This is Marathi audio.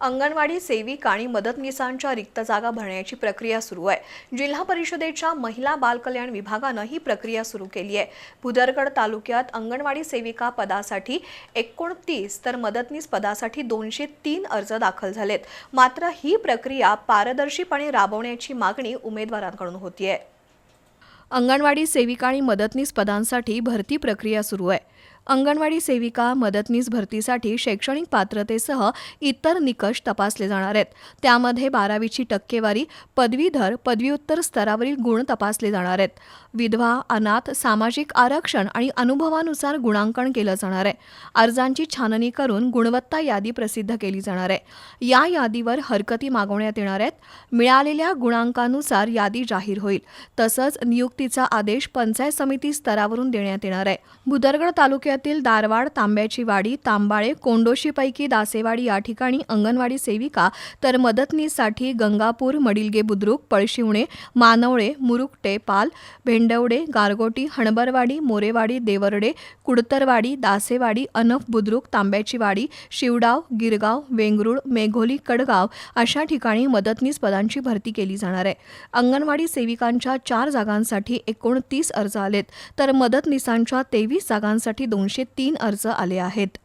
अंगणवाडी सेविका आणि मदतनीसांच्या रिक्त जागा भरण्याची प्रक्रिया सुरू आहे. जिल्हा परिषदेच्या महिला बालकल्याण विभागानं ही प्रक्रिया सुरू केली आहे. भुदरगड तालुक्यात अंगणवाडी सेविका पदासाठी एकोणतीस तर मदतनीस पदासाठी दोनशे तीन अर्ज दाखल झालेत. मात्र ही प्रक्रिया पारदर्शीपणे राबवण्याची मागणी उमेदवारांकडून होतीये. अंगणवाडी सेविका आणि मदतनीस पदांसाठी भरती प्रक्रिया सुरू आहे. अंगणवाडी सेविका मदतनीस भरतीसाठी शैक्षणिक पात्रतेसह इतर निकष तपासले जाणार आहेत. त्यामध्ये बारावीची टक्केवारी पदवीधर पदव्युत्तर स्तरावरील गुण तपासले जाणार आहेत. विधवा अनाथ सामाजिक आरक्षण आणि अनुभवानुसार गुणांकन केलं जाणार आहे. अर्जांची छाननी करून गुणवत्ता यादी प्रसिद्ध केली जाणार आहे. या यादीवर हरकती मागवण्यात येणार आहेत. मिळालेल्या गुणांकानुसार यादी जाहीर होईल. तसंच नियुक्तीचा आदेश पंचायत समिती स्तरावरून देण्यात येणार आहे. भुदरगड तालुक्यातील दारवाड तांब्याची वाडी तांबाळे कोंडोशीपैकी दासेवाडी या ठिकाणी अंगणवाडी सेविका तर मदतनीससाठी गंगापूर मडिलगे बुद्रुक पळशिवणे मानवळे मुरुकटे पाल भेंडवडे गारगोटी हणबरवाडी मोरेवाडी देवर्डे कुडतरवाडी दासेवाडी अनफ बुद्रुक तांब्याची वाडी शिवडाव गिरगाव वेंगरुळ मेघोली कडगाव अशा ठिकाणी मदतनीस पदांची भरती केली जाणार आहे. अंगणवाडी सेविकांच्या चार जागांसाठी एकोणतीस अर्ज आलेत. तर मदतनीसांच्या तेवीस जागांसाठी दोन दोनशे तीन अर्ज आले आहेत.